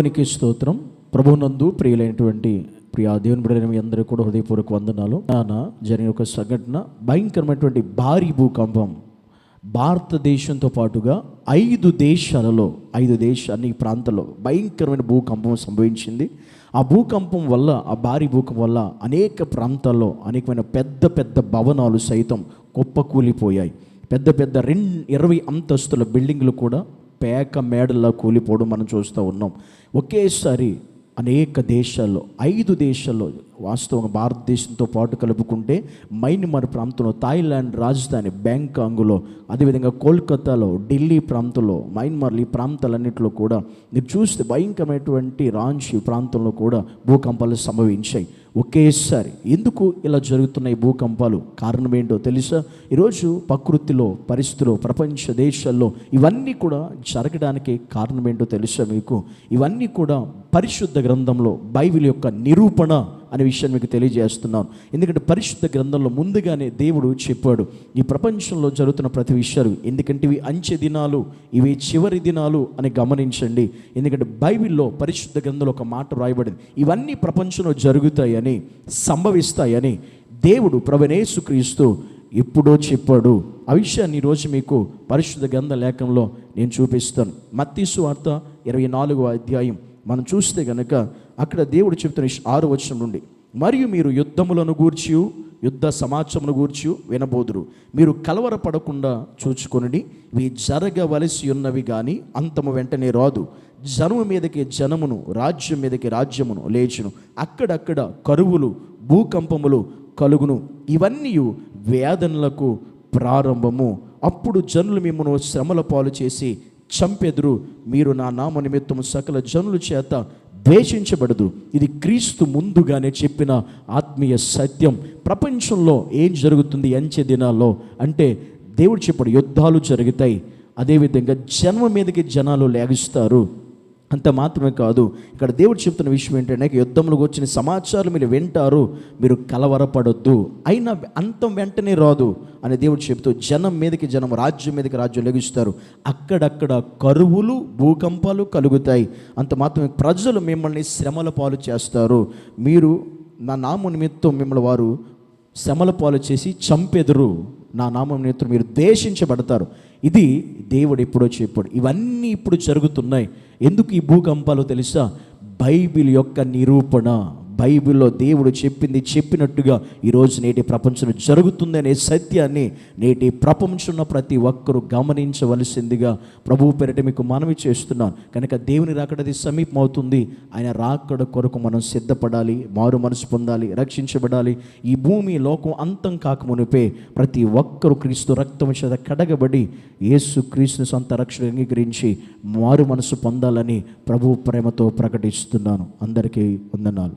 దేవునికి స్తోత్రం. ప్రభునందు ప్రియులైనటువంటి ప్రియా దేవుని బిడ్డలైన మీ అందరూ కూడా హృదయపూర్వక వందనాలు. నాన్న జరిగిన ఒక సంఘటన భయంకరమైనటువంటి భారీ భూకంపం. భారతదేశంతో పాటుగా ఐదు దేశాలలో ఐదు దేశ అన్ని ప్రాంతాల్లో భయంకరమైన భూకంపం సంభవించింది. ఆ భూకంపం వల్ల ఆ భారీ భూకంపం వల్ల అనేక ప్రాంతాల్లో అనేకమైన పెద్ద పెద్ద భవనాలు సైతం కుప్పకూలిపోయాయి. పెద్ద పెద్ద రెండు ఇరవై అంతస్తుల బిల్డింగ్లు కూడా పేక మేడల్లా కూలిపోవడం మనం చూస్తూ ఉన్నాం. ఒకేసారి అనేక దేశాల్లో ఐదు దేశాల్లో వాస్తవంగా భారతదేశంతో పాటు కలుపుకుంటే మైన్మార్ ప్రాంతంలో థాయిలాండ్ రాజధాని బ్యాంకాంగ్లో అదేవిధంగా కోల్కతాలో ఢిల్లీ ప్రాంతంలో మైన్మార్లు ఈ ప్రాంతాలన్నింటిలో కూడా మీరు చూస్తే భయంకరమైనటువంటి రాంచి ప్రాంతంలో కూడా భూకంపాలు సంభవించాయి. ఒకేసారి. ఎందుకు ఇలా జరుగుతున్నాయి భూకంపాలు? కారణం ఏంటో తెలుసా? ఈరోజు ప్రకృతిలో పరిస్థితుల్లో ప్రపంచ దేశాల్లో ఇవన్నీ కూడా జరగడానికి కారణం ఏంటో తెలుసా మీకు? ఇవన్నీ కూడా పరిశుద్ధ గ్రంథంలో బైబిల్ యొక్క నిరూపణ అనే విషయాన్ని మీకు తెలియజేస్తున్నాను. ఎందుకంటే పరిశుద్ధ గ్రంథంలో ముందుగానే దేవుడు చెప్పాడు ఈ ప్రపంచంలో జరుగుతున్న ప్రతి విషయాలు ఎందుకంటే ఇవి అంచె దినాలు ఇవి చివరి దినాలు అని గమనించండి. ఎందుకంటే బైబిల్లో పరిశుద్ధ గ్రంథంలో ఒక మాట రాయబడింది ఇవన్నీ ప్రపంచంలో జరుగుతాయని సంభవిస్తాయని దేవుడు ప్రవణేసుక్రీస్తు ఎప్పుడో చెప్పాడు. ఆ విషయాన్ని ఈరోజు మీకు పరిశుద్ధ గ్రంథ లేఖంలో నేను చూపిస్తాను. మత్తీసు వార్త ఇరవై నాలుగో అధ్యాయం మనం చూస్తే గనక అక్కడ దేవుడు చెప్తున్న ఆరు వచనం నుండి మరియు మీరు యుద్ధములను గూర్చి యుద్ధ సమాజమును గూర్చి వినబోదురు. మీరు కలవరపడకుండా చూచుకొనిడి. ఇవి జరగవలసి ఉన్నవి కానీ అంతము వెంటనే రాదు. జనము మీదకి జనమును రాజ్యం మీదకి రాజ్యమును లేచును. అక్కడక్కడ కరువులు భూకంపములు కలుగును. ఇవన్నీ వేదనలకు ప్రారంభము. అప్పుడు జనులు మిమ్మను శ్రమల పాలు చేసి చంపెదురు. మీరు నా నామ నిమిత్తము సకల జనుల చేత ద్వేషించబడదు. ఇది క్రీస్తు ముందుగానే చెప్పిన ఆత్మీయ సత్యం. ప్రపంచంలో ఏం జరుగుతుంది అంచె దినాల్లో? అంటే దేవుడు చెప్పాడు యుద్ధాలు జరుగుతాయి. అదేవిధంగా జన్మ మీదకి జనాలు లేగిస్తారు. అంత మాత్రమే కాదు ఇక్కడ దేవుడు చెప్తున్న విషయం ఏంటంటే యుద్ధంలోకి వచ్చిన సమాచారం మీరు వింటారు మీరు కలవరపడొద్దు. అయినా అంతం వెంటనే రాదు అని దేవుడు చెప్తూ జనం మీదకి జనం రాజ్యం మీదకి రాజ్యం లెగిస్తారు. అక్కడక్కడ కరువులు భూకంపాలు కలుగుతాయి. అంత మాత్రమే ప్రజలు మిమ్మల్ని శ్రమల పాలు చేస్తారు. మీరు నా నామ నిమిత్తం మిమ్మల్ని వారు శ్రమల పాలు చేసి చంపెదురు. నా నామం నిమిత్తం మీరు దేశించబడతారు ఇది దేవుడు ఎప్పుడో చెప్పాడు. ఇవన్నీ ఇప్పుడు జరుగుతున్నాయి. ఎందుకు ఈ భూకంపాలు తెలుసా? బైబిల్ యొక్క నిరూపణ. బైబిల్లో దేవుడు చెప్పింది చెప్పినట్టుగా ఈరోజు నేటి ప్రపంచంలో జరుగుతుందనే సత్యాన్ని నేటి ప్రపంచంలో ప్రతి ఒక్కరూ గమనించవలసిందిగా ప్రభు పేరిట మీకు మనవి చేస్తున్నాను. కనుక దేవుని రాకడది సమీపం అవుతుంది ఆయన రాకడ కొరకు మనం సిద్ధపడాలి మారు మనసు పొందాలి రక్షించబడాలి. ఈ భూమి లోకం అంతం కాకమునిపే ప్రతి ఒక్కరూ క్రీస్తు రక్తం చేత కడగబడి యేసు క్రీస్తుని సొంత రక్షణ అంగీకరించి మారు మనసు పొందాలని ప్రభు ప్రేమతో ప్రకటిస్తున్నాను. అందరికీ వందనాలు.